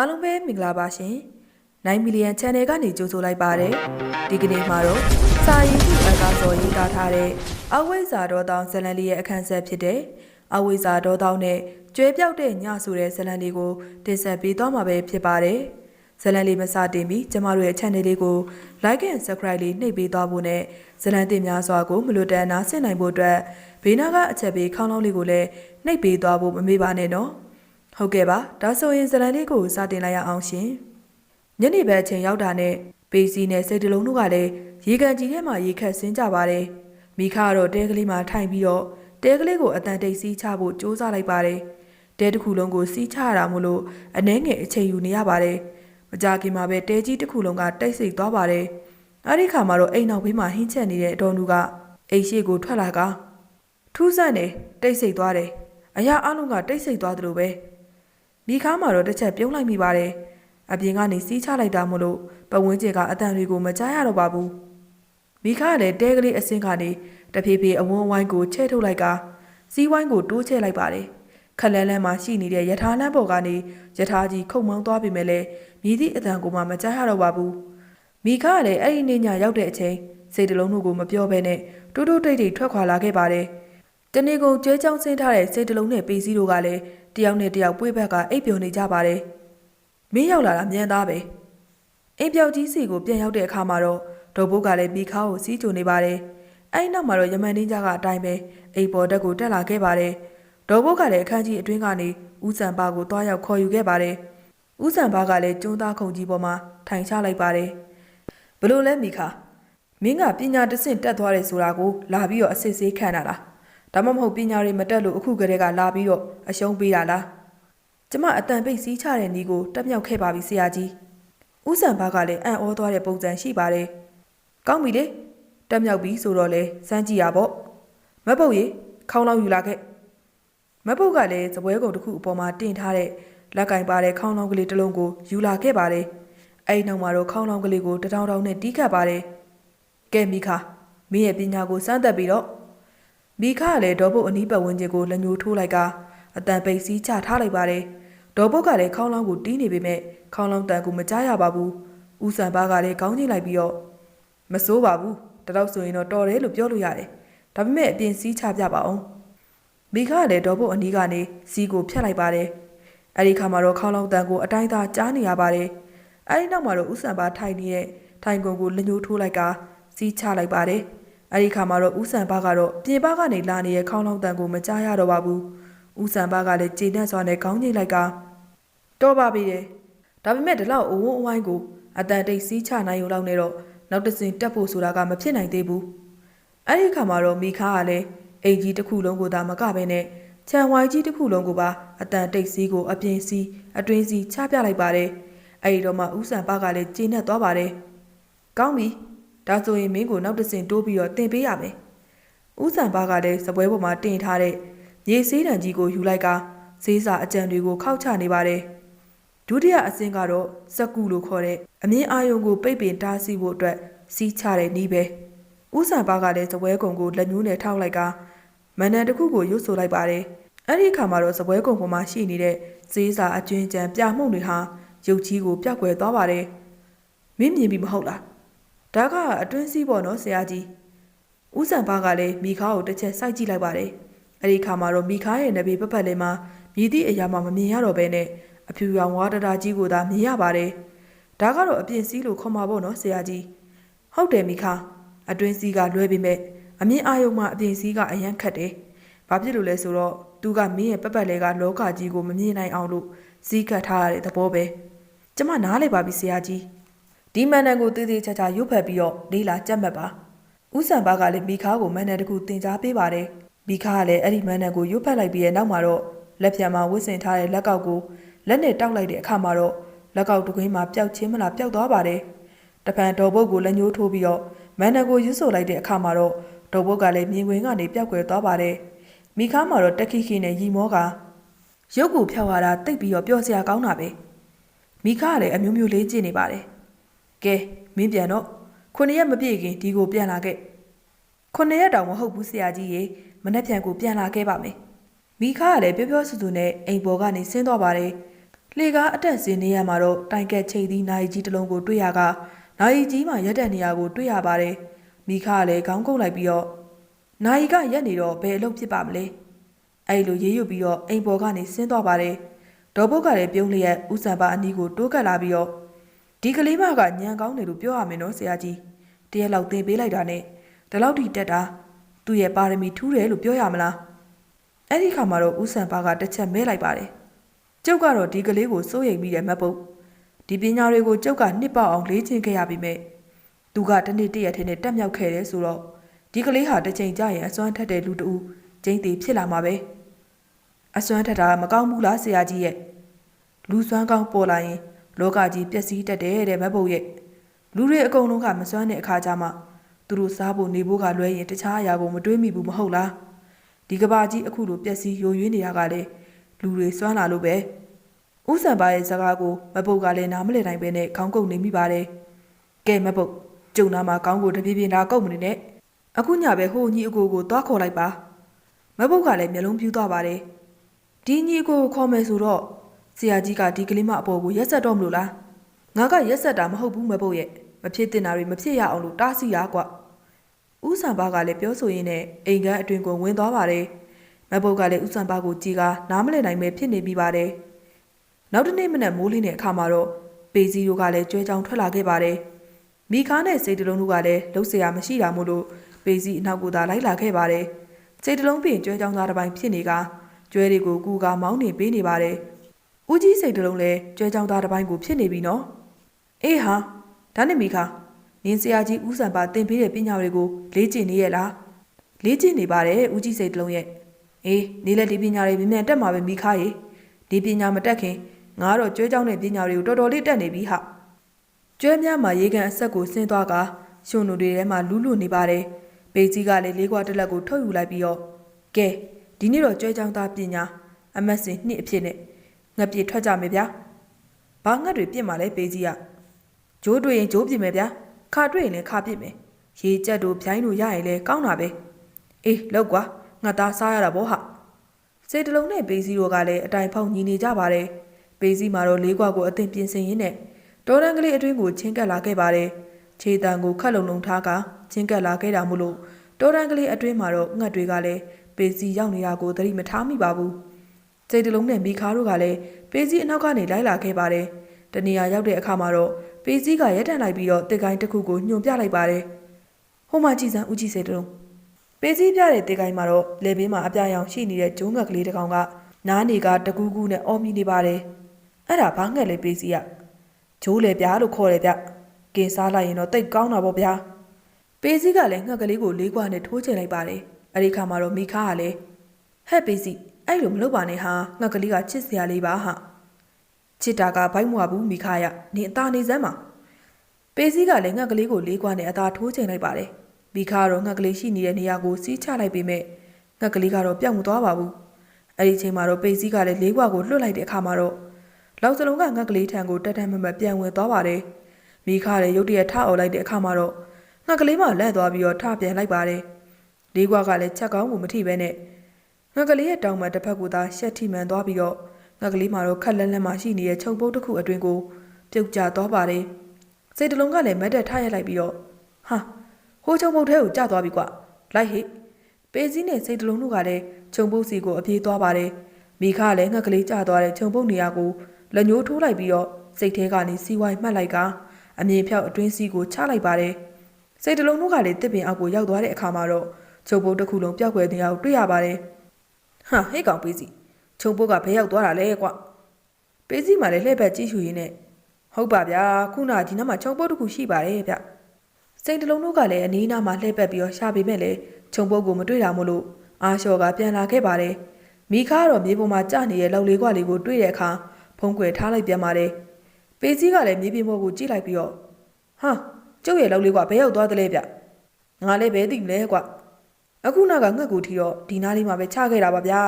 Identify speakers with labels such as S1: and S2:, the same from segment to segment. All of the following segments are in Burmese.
S1: အားလုံးပဲမင်္ဂလာပါရှင်9 million channel ကနေကြိုဆိုလိုက်ပါတယ်ဒီကနေ့မှာတော့စာရင်ခုအကားစော်ရေးသားထားတဲ့အဝိဇ္ဇာတော်တောင်ဇလန်လေးရဲ့အခန်းဆက်ဖြစ်တဲ့အဝိဇ္ဇာတော်တောင်နဲ့ကျွဲပြောက်တဲ့ညဆိုတဲ့ဇလန်လေးကိုတင်ဆက်ပေးသွားမှာပဲဖြစ်ပါတယ်ဇလန်လေးမစတင်ပြီးကျမတို့ရဲ့ channel လေးကို like and subscribe လေးနှိပ်ပေးသွားဖို့နဲ့ဇလန်တင်များစွာကိုမလွတ်တမ်းနာဆင်နိုင်ဖို့အတွက်ဘေးနာကအချက်ပေးခေါင်းလောင်းလေးကိုလည်းနှိပ်ပေးသွားဖို့မမေ့ပါနဲ့နော် ဟုတ်ကဲ့ပါဒါဆိုရင်ဇလန်လေးကိုစတင်လိုက်ရအောင်ရှင်ညနေဘက်အချိန်ရောက်တာနဲ့ပေစီနဲ့စိတ်တလုံးတို့ကလည်းရေကန်ကြီးထဲမှာရေခတ်ဆင်းကြပါတယ်မိခကတော့တဲကလေးမှာထိုင်ပြီးတော့တဲကလေးကိုအတန်တိတ်စီးချဖို့စူးစမ်းလိုက်ပါတယ်တဲတစ်ခုလုံးကိုစီးချရတာမို့လို့အနှဲငယ်အချိန်ယူနေရပါတယ်မကြခင်မှာပဲတဲကြီးတစ်ခုလုံးကတိတ်ဆိတ်သွားပါတယ်အဲ့ဒီခါမှာတော့အိမ်နောက်ဘေးမှာဟင်းချက်နေတဲ့အတော်လူကအိမ်ရှိကိုထွက်လာကထူးဆန်းတယ်တိတ်ဆိတ်သွားတယ်အရာအလုံးကတိတ်ဆိတ်သွားတယ်လို့ပဲ မိခါမှာတော့တစ်ချက်ပြုံးလိုက်မိပါတယ်အပြင်ကနေစီးချလိုက်တာမို့လို့ပဝင်းကျင်ကအတန်တွေကိုမကြားရတော့ပါဘူးမိခါကလည်းတဲကလေးအစင်းကနေတဖြည်းဖြည်းအဝန်းဝိုင်းကိုချဲ့ထုတ်လိုက်ကစီးဝိုင်းကိုတိုးချဲ့လိုက်ပါတယ်ခက်လဲလဲမှာရှိနေတဲ့ယထာလမ်းပေါ်ကနေယထာကြီးခုံမောင်းသွားပြီမဲ့လဲမြည်သည့်အတန်ကိုမှမကြားရတော့ပါဘူးမိခါကလည်းအဲ့ဒီနေ့ညရောက်တဲ့အချိန်စိတ်တလုံးတို့ကိုမပြောဘဲနဲ့တိုးတိုးတိတ်တိတ်ထွက်ခွာလာခဲ့ပါတယ်တနေကုန်ကျွဲချောင်းဆင်းထားတဲ့စိတ်တလုံးနဲ့ပေစည်းတို့ကလည်း တယောက်နဲ့တယောက်ပွေးဘက်ကအိပ်ပျော်နေကြပါတယ်။မင်းရောက်လာတာမြန်သားပဲ။အိမ်ပြောက်ကြီးစီကိုပြန်ရောက်တဲ့အခါမှာတော့ဒေါ်ဘုတ်ကလည်းမိခါကိုစီးကြိုနေပါတယ်။အဲဒီနောက်မှာတော့ယမန်တင်းကြားကအတိုင်းပဲအိမ်ပေါ်တက်ကိုတက်လာခဲ့ပါတယ်။ဒေါ်ဘုတ်ကလည်းအခန်းကြီးအတွင်းကနေဦးစံပါကိုတွားရောက်ခေါ်ယူခဲ့ပါတယ်။ဦးစံပါကလည်းကျုံးသားခုံကြီးပေါ်မှာထိုင်ချလိုက်ပါတယ်။ဘလို့လဲမိခါမင်းကပညာတဆင့်တက်သွားတယ်ဆိုတာကိုလာပြီးတော့အစစ်ဆေးခံတာလား။ ဒါမှမဟုတ်ပညာတွေမတက်လို့အခုကလေးကလာပြီးတော့အရှုံးပေးတာလားကျမအတန်ပိတ်စည်းချတဲ့နီးကိုတက်မြောက်ခဲ့ပါပြီဆရာကြီးဥဆန်ဘကလည်းအံ့ဩသွားတဲ့ပုံစံရှိပါတယ်ကောင်းပြီလေတက်မြောက်ပြီဆိုတော့လေစမ်းကြည့်ရပေါ့မပုတ်ရေခေါင်းလောင်းယူလာခဲ့မပုတ်ကလည်းစပွဲကုံတစ်ခုအပေါ်မှာတင်ထားတဲ့လက်ကင်ပါတဲ့ခေါင်းလောင်းကလေးတစ်လုံးကိုယူလာခဲ့ပါတယ်အဲ့ဒီနောက်မှာတော့ခေါင်းလောင်းကလေးကိုတထောင်ထောင်နဲ့တီးခတ်ပါတယ်ကဲမိခါမင်းရဲ့ပညာကိုစမ်းသပ်ပြီးတော့ မိခကလည်းဒေါ်ဘုတ်အနီးပတ်ဝန်းကျင်ကိုလက်ညှိုးထိုးလိုက်ကအတန်ပိတ်စည်းချထားလိုက်ပါတယ်။ဒေါ်ဘုတ်ကလည်းခေါင်းလောင်းကိုတီးနေပေမဲ့ခေါင်းလောင်းတန်ကိုမကြားရပါဘူး။ဦးစံပါကလည်းခေါင်းကြီးလိုက်ပြီးတော့မစိုးပါဘူး။တတော့ဆိုရင်တော့တော်တယ်လို့ပြောလို့ရတယ်။ဒါပေမဲ့အပြင်စည်းချပြပါအောင်။မိခကလည်းဒေါ်ဘုတ်အနီးကနေစီးကိုဖြတ်လိုက်ပါတယ်။အဲဒီခါမှာတော့ခေါင်းလောင်းတန်ကိုအတိုင်းသားကြားနေရပါတယ်။အဲဒီနောက်မှာတော့ဦးစံပါထိုင်နေတဲ့ထိုင်ကုန်ကိုလက်ညှိုးထိုးလိုက်ကစီးချလိုက်ပါတယ်။ အဲ့ဒီခါမှာတော့ဦးစံပါကတော့ပြင်ပကနေလာနေတဲ့ခေါင်းလောင်းတန်ကိုမကြားရတော့ပါဘူး။ဦးစံပါကလည်းကျေနပ်စွာနဲ့ခေါင်းငိတ်လိုက်ကတော့ပါပြီတဲ့။ဒါပေမဲ့ဒီလောက်အဝန်းအဝိုင်းကိုအတန်တိတ်စီးချနိုင်ရုံလောက်နဲ့တော့နောက်တစ်စင်တက်ဖို့ဆိုတာကမဖြစ်နိုင်သေးဘူး။အဲ့ဒီခါမှာတော့မိခါကလည်းအိမ်ကြီးတစ်ခုလုံးကိုသာမကဘဲနဲ့ခြံဝိုင်းကြီးတစ်ခုလုံးကိုပါအတန်တိတ်စီးကိုအပြင်စီးအတွင်းစီးချပြလိုက်ပါတယ်။အဲ့ဒီတော့မှဦးစံပါကလည်းကျေနပ်သွားပါတယ်။ကောင်းပြီ ဒါဆိုရင်မင်းကိုနောက်တစ်စင်တိုးပြီးတော့တင်ပေးရမယ်။ဦးစံပါကလည်းစပွဲပေါ်မှာတင်ထားတဲ့ရေဆေးတံကြီးကိုယူလိုက်ကဈေးစာအကြံတွေကိုခောက်ချနေပါတယ်။ဒုတိယအစင်းကတော့စက်ကူလို့ခေါ်တဲ့အမြင့်အာယုံကိုပိတ်ပင်တားဆီးဖို့အတွက်စီးချတဲ့နည်းပဲ။ဦးစံပါကလည်းစပွဲကုံကိုလက်ညှိုးနဲ့ထောက်လိုက်ကမန္တန်တစ်ခုကိုရွတ်ဆိုလိုက်ပါတယ်။အဲ့ဒီအခါမှာတော့စပွဲကုံပေါ်မှာရှိနေတဲ့ဈေးစာအကျွင်းကြံပြမှုန့်တွေဟာရုပ်ကြီးကိုပြောက်ွယ်သွားပါတယ်။မင်းမြင်ပြီမဟုတ်လား။ ဒါကအတွင်းစည်းပေါ့နော်ဆရာကြီးဦးစံပါကလည်းမိခါကိုတစ်ချက်စိုက်ကြည့်လိုက်ပါတယ်အဲ့ဒီခါမှာတော့မိခါရဲ့နဘေပပတ်လေးမှာမြည်သည့်အရာမှမမြင်ရတော့ဘဲနဲ့အဖြူရောင်ဝါဒတာကြီးကိုသာမြင်ရပါတယ်ဒါကတော့အပြင်စည်းလို့ခေါ်မှာပေါ့နော်ဆရာကြီးဟုတ်တယ်မိခါအတွင်းစည်းကလွဲပေမဲ့အမြင်အာရုံမှာအပြင်စည်းကအရန်ခတ်တယ်ဘာဖြစ်လို့လဲဆိုတော့သူကမင်းရဲ့ပပတ်လေးကလောကကြီးကိုမမြင်နိုင်အောင်လို့စည်းကတ်ထားရတဲ့သဘောပဲကျမနားလေပါပြီဆရာကြီး ဒီမန်နန်ကိုတည်တည်ချာချာရုပ်ဖက်ပြီးတော့လေးလာကြက်မှတ်ပါဥဆန်ဘကလည်းမိခါကိုမန်နန်တကူတင် जा ပေးပါတယ်မိခါကလည်းအဲ့ဒီမန်နန်ကိုရုပ်ဖက်လိုက်ပြီးရဲ့နောက်မှာတော့လက်ပြန်မှာဝစ်စင်ထားတဲ့လက်ကောက်ကိုလက်နဲ့တောက်လိုက်တဲ့အခါမှာတော့လက်ကောက်တကွင်းမှာပျောက်ချင်းမလားပျောက်သွားပါတယ်တပန်တော်ဘုတ်ကိုလက်ညှိုးထိုးပြီးတော့မန်နန်ကိုယူဆိုလိုက်တဲ့အခါမှာတော့တော်ဘုတ်ကလည်းမြင်ကွင်းကနေပျောက်ကွယ်သွားပါတယ်မိခါမှာတော့တက်ခိခိနဲ့ရီမောကရုပ်ကိုဖြောက်ရတာတိတ်ပြီးတော့ပျော်စရာကောင်းတာပဲမိခါကလည်းအမျိုးမျိုးလေးကျင့်နေပါတယ် ကဲမင်းပြန်တော့ခုနှစ်ရက်မပြည့်ခင်ဒီကိုပြန်လာခဲ့ခုနှစ်ရက်တောင်မဟုတ်ဘူးဆရာကြီးရေမနေ့ပြန်ကိုပြန်လာခဲ့ပါမယ်မိခါကလည်းပြောပြောဆူဆူနဲ့အိမ်ပေါ်ကနေဆင်းသွားပါတယ်လှေကားအတက်စင်းနေရမှာတော့တိုင်ကက်ချိန်သီးနိုင်ကြီးတစ်လုံးကိုတွေ့ရကနိုင်ကြီးမှရက်တဲ့နေရာကိုတွေ့ရပါတယ်မိခကလည်းခေါင်းကုတ်လိုက်ပြီးတော့နိုင်ကရက်နေတော့ဘယ်အလုပ်ဖြစ်ပါမလဲအဲ့လိုရေးရွတ်ပြီးတော့အိမ်ပေါ်ကနေဆင်းသွားပါတယ်ဒေါ်ဘုတ်ကလည်းပြုံးလျက်ဥဆန်ပါအနီးကိုတိုးကပ်လာပြီးတော့ ဒီကလေးမကညံကောင်းတယ်လို့ပြောရမယ်နော်ဆရာကြီးတရက်လောက်သင်ပေးလိုက်တာနဲ့ဒီလောက်ထိတက်တာသူ့ရဲ့ပါရမီထူးတယ်လို့ပြောရမလားအဲ့ဒီခါမှာတော့ဥဆန်ပါကတစ်ချက်မဲလိုက်ပါတယ်ကျုပ်ကတော့ဒီကလေးကိုစိုးရိမ်မိတယ်မဟုတ်ဒီပညာတွေကိုကျုပ်ကနှစ်ပေါက်အောင်လေ့ကျင့်ခဲ့ရပြီမဲ့သူကတနေ့တရက်ထဲနဲ့တက်မြောက်ခဲ့တယ်ဆိုတော့ဒီကလေးဟာတစ်ချိန်ကြာရင်အစွမ်းထက်တဲ့လူတူကျင်းသေးဖြစ်လာမှာပဲအစွမ်းထက်တာမကောင်းဘူးလားဆရာကြီးရဲ့လူစွမ်းကောင်းပေါ်လာရင် လောကကြီးပျက်စီးတတ်တယ်တဲ့မဟုတ်ရဲ့လူတွေအကုန်လုံးကမစွမ်းတဲ့အခါကျမှသူတို့စားဖို့နေဖို့ကလွဲရင်တခြားအရာကိုမတွေးမိဘူးမဟုတ်လားဒီကဘာကြီးအခုလိုပျက်စီးယိုယွင်းနေရကလည်းလူတွေစွမ်းလာလို့ပဲဥဆန်ပါရဲ့စကားကိုမပုတ်ကလည်းနားမလည်နိုင်ပဲနဲ့ခေါင်းကုတ်နေမိပါတယ်။ကဲမပုတ်ကျုံနာမှာခေါင်းကိုတပြေးပြေးလာကုတ်မနေနဲ့။အခုညပဲဟိုညီအကိုကိုသွားခေါ်လိုက်ပါ။မပုတ်ကလည်းမျက်လုံးပြူးသွားပါတယ်။ဒီညီအကိုကိုခေါ်မယ်ဆိုတော့ ဆရာကြီးကဒီကလေးမအပေါ်ကိုရက်ဆက်တော့မလို့လား။ငါကရက်ဆက်တာမဟုတ်ဘူးမပုတ်ရဲ့မဖြစ်တင်တာတွေမဖြစ်ရအောင်လို့တားစီရကွ။ဥဆန်ပါကလည်းပြောဆိုရင်းနဲ့အိမ်ကန်းအတွင်ကိုဝင်သွားပါတယ်။မပုတ်ကလည်းဥဆန်ပါကိုကြည်ကနားမလည်နိုင်ပဲဖြစ်နေပြီးပါတယ်။ နောက်တစ်နေ့မနက်မိုးလင်းတဲ့အခါမှာတော့ပေစီတို့ကလည်းကြွဲကြောင်ထွက်လာခဲ့ပါတယ်။မိခါနဲ့စိတ်တလုံးတို့ကလည်းလှုပ်เสียရမရှိတာမို့လို့ပေစီအနောက်ကိုသာလိုက်လာခဲ့ပါတယ်။စိတ်တလုံးပြင်ကြွဲကြောင်သားတစ်ပိုင်းဖြစ်နေကကြွဲတွေကိုကူကမောင်းနေပေးနေပါတယ်။ ဦးကြီးစိတ်တလုံးလဲကြွဲကြောင်သားတစ်ပိုင်းကိုဖြစ်နေပြီနော်အေးဟာဒါနဲ့မိခါနင်းဆရာကြီးဦးစံပါတင်ပေးတဲ့ပညာတွေကိုလေ့ကျင့်နေရဲ့လားလေ့ကျင့်နေပါတယ်ဦးကြီးစိတ်တလုံးရဲ့အေးနေလက်ဒီပညာတွေမြန်မြန်တက်မှာပဲမိခါရေဒီပညာမတက်ခင်ငါတော့ကြွဲကြောင်တဲ့ပညာတွေကိုတော်တော်လေးတက်နေပြီဟာကြွဲများမှာရေကန်အဆက်ကိုဆင်းသွားကရှင်တို့တွေထဲမှာလူးလူနေပါတယ်ပေကြီးကလည်းလေးခွာတစ်လက်ကိုထုတ်ယူလိုက်ပြီးတော့ကဲဒီနေ့တော့ကြွဲကြောင်သားပညာအမတ်စင်နှစ်အဖြစ်နဲ့ ငါပြေထွက်ကြမယ်ဗျာဘာငတ်တွေပြစ်มาလဲပေကြီးကဂျိုးတွေ့ရင်ဂျိုးပြစ်မယ်ဗျာခါတွေ့ရင်လည်းခါပြစ်မယ်ရေကြက်တို့ဖြိုင်းတို့ရရင်လည်းကောင်းတာပဲအေးလောက်ကွာငါသားစားရတာဗောဟာစေတလုံးနဲ့ပေစီတို့ကလည်းအတိုင်ဖောက်ညီနေကြပါတယ်။ပေစီမှာတော့လေးခွက်ကိုအသင်ပြင်ဆင်ရင်းနဲ့တော်တန်ကလေးအတွင်းကိုချင်းကပ်လာခဲ့ပါတယ်။ခြေတံကိုခတ်လုံလုံထားကချင်းကပ်လာခဲ့တာမို့လို့တော်တန်ကလေးအတွင်းမှာတော့ငှက်တွေကလည်းပေစီရောက်နေတာကိုသတိမထားမိပါဘူး။ စေတလုံးနဲ့မိခါတို့ကလည်းပေစီအနောက်ကနေလိုက်လာခဲ့ပါတယ်။တနေရာရောက်တဲ့အခါမှာတော့ပေစီကရက်တန်လိုက်ပြီးတော့တစ်ကိုင်းတစ်ခုကိုညွန်ပြလိုက်ပါတယ်။ဟိုမှာကြည်စံဦးကြည့်စေတလုံးပေးစည်းပြတဲ့တေကိုင်းမှာတော့လေဘေးမှာအပြာရောင်ရှိနေတဲ့ဂျုံးငက်ကလေးတစ်ကောင်ကနားနေကတကူးကူးနဲ့အော်မိနေပါတယ်။အဲ့ဒါဘာငှက်လဲပေးစည်းရ။ဂျိုးလေပြားလို့ခေါ်တယ်ဗျ။ကင်စားလိုက်ရင်တော့တိတ်ကောင်းတာပေါ့ဗျာ။ပေးစည်းကလည်းငှက်ကလေးကိုလေးခွနဲ့ထိုးချင်လိုက်ပါတယ်။အဲ့ဒီခါမှာတော့မိခါကလည်းဟဲ့ပေးစည်း အဲ့လိုမလုပ်ပါနဲ့ဟာငှက်ကလေးကချစ်စရာလေးပါဟာ။ချစ်တာကဘိုက်မွာဘူးမိခါရ။နင်အသာနေစမ်းပါ။ပေစည်းကလည်းငှက်ကလေးကိုလေးခွာနဲ့အသာထိုးချိန်လိုက်ပါတယ်။မိခါကတော့ငှက်ကလေးရှိနေတဲ့နေရာကိုစီးချလိုက်ပေမဲ့ငှက်ကလေးကတော့ပြောင်းမသွားပါဘူး။အဲ့ဒီချိန်မှာတော့ပေစည်းကလည်းလေးခွာကိုလွှတ်လိုက်တဲ့အခါမှာတော့လောက်စလုံးကငှက်ကလေးထံကိုတက်တက်မမတ်ပြန်ဝင်သွားပါတယ်။မိခါလည်းရုတ်တရက်ထအော်လိုက်တဲ့အခါမှာတော့ငှက်ကလေးမှလန့်သွားပြီးတော့ထပြန်လိုက်ပါတယ်။လေးခွာကလည်းချက်ကောင်းကိုမထိပဲနဲ့ ငှက်ကလေးရဲ့တောင်မှတစ်ဖက်ကိုသာရှက်ထိမှန်သွားပြီးတော့ငှက်ကလေးမှာတော့ခက်လက်လက်မှရှိနေတဲ့ချုပ်ပုတ်တစ်ခုအတွင်ကိုပြုတ်ကျသွားပါတယ်။စိတ်တလုံးကလည်းမတ်တက်ထားရလိုက်ပြီးတော့ဟာဟိုးချုံပုတ်ထဲကိုကျသွားပြီကွလိုက်ဟိပေးစည်းနဲ့စိတ်တလုံးတို့ကလည်းခြုံပုတ်စီကိုအပြေးသွားပါတယ်မိခကလည်းငှက်ကလေးကျသွားတဲ့ခြုံပုတ်နေရာကိုလက်ညှိုးထိုးလိုက်ပြီးတော့စိတ်ထဲကနေစီးဝိုင်းမှတ်လိုက်ကအမြင်ဖြောက်အတွင်းစီးကိုချလိုက်ပါတယ်စိတ်တလုံးတို့ကလည်းတစ်ပင်အောက်ကိုရောက်သွားတဲ့အခါမှာတော့ခြုံပုတ်တစ်ခုလုံးပျောက်ကွယ်နေအောင်တွေ့ရပါတယ် ဟာဟိတ်ကောင်ပေးစီခြုံပုတ်ကဘယ်ရောက်သွားတာလဲကွပေးစီမှလည်းလှည့်ပတ်ကြည့်ရှူရင်းနဲ့ဟုတ်ပါဗျာခုနကဒီနားမှာခြုံပုတ်တစ်ခုရှိပါတယ်ဗျစိတ်တလုံးတို့ကလည်းအနီးနားမှာလှည့်ပတ်ပြီးတော့ရှာပေမဲ့လည်းခြုံပုတ်ကိုမတွေ့တာမို့လို့အာလျှော်ကပြန်လာခဲ့ပါတယ်မိခါကတော့မြေပေါ်မှာကျနေတဲ့လောက်လေးကွာလေးကိုတွေ့တဲ့အခါဖုံးကွယ်ထားလိုက်ပြန်ပါတယ်ပေစည်းကလည်းမြေပြင်ပေါ်ကိုကြည့်လိုက်ပြီးတော့ဟာကျုပ်ရဲ့လောက်လေးကွာဘယ်ရောက်သွားသလဲဗျငါလည်းဘယ်သိမလဲကွ အခုနောက်ကငှက်ကိုထီတော့ဒီနားလေးမှာပဲချခဲ့တာပါဗျာ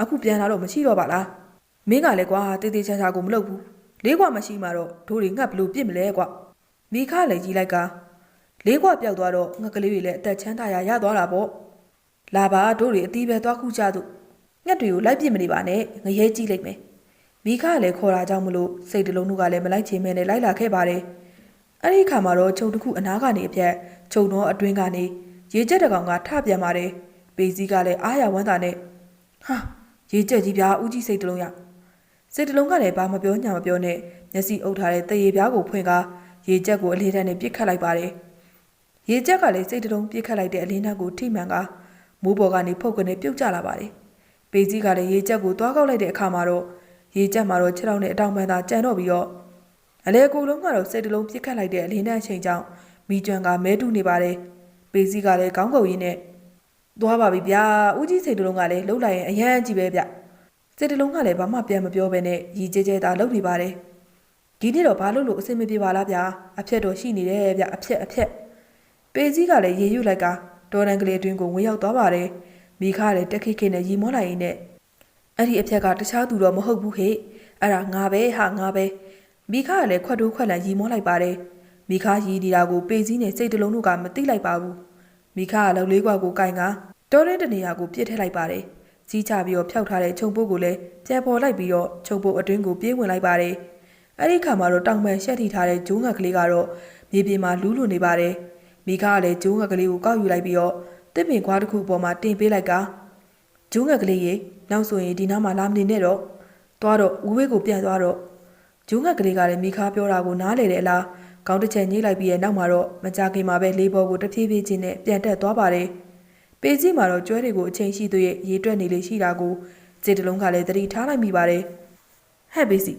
S1: အခုပြန်လာတော့မရှိတော့ပါလားမင်းကလည်းကွာတေးသေးချာချာကိုမလုပ်ဘူးလေးကွာမရှိမှတော့ဒိုးတွေငှက်ဘလို့ပြစ်မလဲကွမိခလည်းကြီးလိုက်ကလေးကွာပျောက်သွားတော့ငှက်ကလေးတွေလည်းအသက်ချမ်းသာရရသွားတာပေါ့လာပါဒိုးတွေအသီးပဲသွားခုကြသူငှက်တွေကိုလိုက်ပြစ်မနေပါနဲ့ငရဲကြီးလိုက်မယ်မိမိခကလည်းခေါ်တာကြောင့်မလို့စိတ်တလုံးတို့ကလည်းမလိုက်ချင်မဲနဲ့လိုက်လာခဲ့ပါတယ်အဲ့ဒီအခါမှာတော့ခြုံတစ်ခုအနားကနေအပြက်ခြုံတော့အတွင်းကနေ ရေကျက်တစ်ကောင်ကထပြန်ပါတယ်ပေစည်းကလည်းအားရဝမ်းသာနဲ့ဟာရေကျက်ကြီးဗျာဦးကြီးစိတ်တလုံးရစိတ်တလုံးကလည်းဘာမပြောညာမပြောနဲ့မျက်စိအုပ်ထားတဲ့တရေပြားကိုဖွင့်ကားရေကျက်ကိုအလေးတန်းနဲ့ပြစ်ခတ်လိုက်ပါတယ်ရေကြက်ကလည်းစိတ်တလုံးပြစ်ခတ်လိုက်တဲ့အလင်းနှက်ကိုထိမှန်ကမိုးပေါ်ကနေဖုတ်ကနေပြုတ်ကျလာပါတယ်။ပေကြီးကလည်းရေကြက်ကိုသွားကောက်လိုက်တဲ့အခါမှာတော့ရေကြက်မှာတော့ခြေထောက်နဲ့အတောင်ပန်းသာကြံတော့ပြီးတော့အလဲကိုလုံးကတော့စိတ်တလုံးပြစ်ခတ်လိုက်တဲ့အလင်းနှက်အချိန်ကြောင့်မိကျွမ်းကမဲတူနေပါတယ်။ ပေကြီးကလည်းခေါင်းကုပ်ရင်းနဲ့သွားပါပြီဗျာ။ဦးကြီးစိတ်တလုံးကလည်းလှုပ်လိုက်ရင်အရန်ကြီးပဲဗျ။စိတ်တလုံးကလည်းဘာမှပြန်မပြောဘဲနဲ့ရီကျဲကျဲသာလှုပ်နေပါတယ်။ဒီနေ့တော့ဘာလို့လို့အဆင်မပြေပါလားဗျာ။အဖြက်တော့ရှိနေတယ်ဗျအဖြက်အဖြက်ပေကြီးကလည်းရေယူလိုက်ကဒေါ်ရန်ကလေးအတွင်းကိုဝင်ရောက်သွားပါတယ်။မိခကလည်းတက်ခိခိနဲ့ရီမောလိုက်ရင်းနဲ့အဲ့ဒီအဖြက်ကတခြားသူတော့မဟုတ်ဘူးဟဲ့။အဲ့ဒါငါပဲဟာငါပဲ။မိခကလည်းခွက်တိုးခွက်လန်ရီမောလိုက်ပါတယ်။ မိခရီနေတာကိုပေကြီးနဲ့စိတ်တလုံးတို့ကမသိလိုက်ပါဘူး။မိခကလောက်လေးကွာကိုကင်ကတော်တဲ့တနေရာကိုပြစ်ထည့်လိုက်ပါတယ်။ကြီးချပြီးတော့ဖျောက်ထားတဲ့ခြုံပုတ်ကိုလည်းပြန်ပေါ်လိုက်ပြီးတော့ခြုံပုတ်အတွင်းကိုပြေးဝင်လိုက်ပါတယ်။အဲ့ဒီခါမှာတော့တောင်ပန်ရှက်ထီထားတဲ့ဂျိုးငတ်ကလေးကတော့မြေပြင်မှာလူးလွန်နေပါတယ်။မိခကလည်းကျိုးငက်ကလေးကိုကောက်ယူလိုက်ပြီးတော့တစ်ပင်ခွားတစ်ခုပေါ်မှာတင်ပေးလိုက်ကကျိုးငက်ကလေးရေနောက်ဆိုရင်ဒီနားမှာလာမနေနဲ့တော့သွားတော့ဦးဝေးကိုပြန်သွားတော့ကျိုးငက်ကလေးကလည်းမိခပြောတာကိုနားလေတဲ့အလား ကောင်းတစ်ချက်ညှိလိုက်ပြီးရဲ့နောက်မှာတော့မကြခင်မှာပဲလေးဘောကိုတဖြည်းဖြည်းချင်းနဲ့ပြန်တက်သွားပါတယ်ပေကြီးမှာတော့ကျွဲတွေကိုအချိန်ရှိသေးရဲ့ရေတွက်နေလေရှိတာကိုစေတလုံးကလည်းသတိထားလိုက်မိပါတယ်ဟဲ့ပေစီ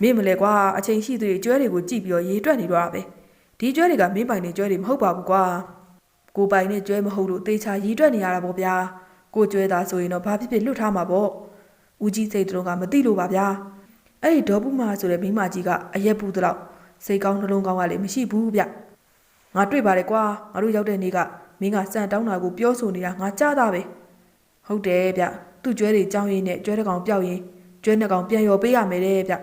S1: မင်းမလဲကွာအချိန်ရှိသေးရဲ့ကျွဲတွေကိုကြည့်ပြီးတော့ရေတွက်နေတော့တာပဲဒီကျွဲတွေကမင်းပိုင်တဲ့ကျွဲတွေမဟုတ်ပါဘူးကွာကိုပိုင်တဲ့ကျွဲမဟုတ်လို့တေချာရီးတွက်နေရတာပေါ့ဗျာကိုကျွဲသားဆိုရင်တော့ဘာဖြစ်ဖြစ်လွတ်ထားမှာပေါ့ဦးကြီးစိတ်တုံးကမသိလို့ပါဗျာအဲ့ဒီဒေါ်ဘူးမာဆိုတဲ့မိန်းမကြီးကအရက်ပူတော့ စိတ်ကောင်းနှလုံးကောင်းကလည်းမရှိဘူးဗျငါတွေ့ပါတယ်ကွာငါတို့ရောက်တဲ့နေ့ကမင်းကစံတောင်းတာကိုပြောဆိုနေတာငါကြားတာပဲဟုတ်တယ်ဗျသူ့ကျွဲတွေကြောင်းရင်းနဲ့ကျွဲတစ်ကောင်ပျောက်ရင်ကျွဲနှစ်ကောင်ပြန်ရော်ပေးရမယ်တဲ့ဗျဒါ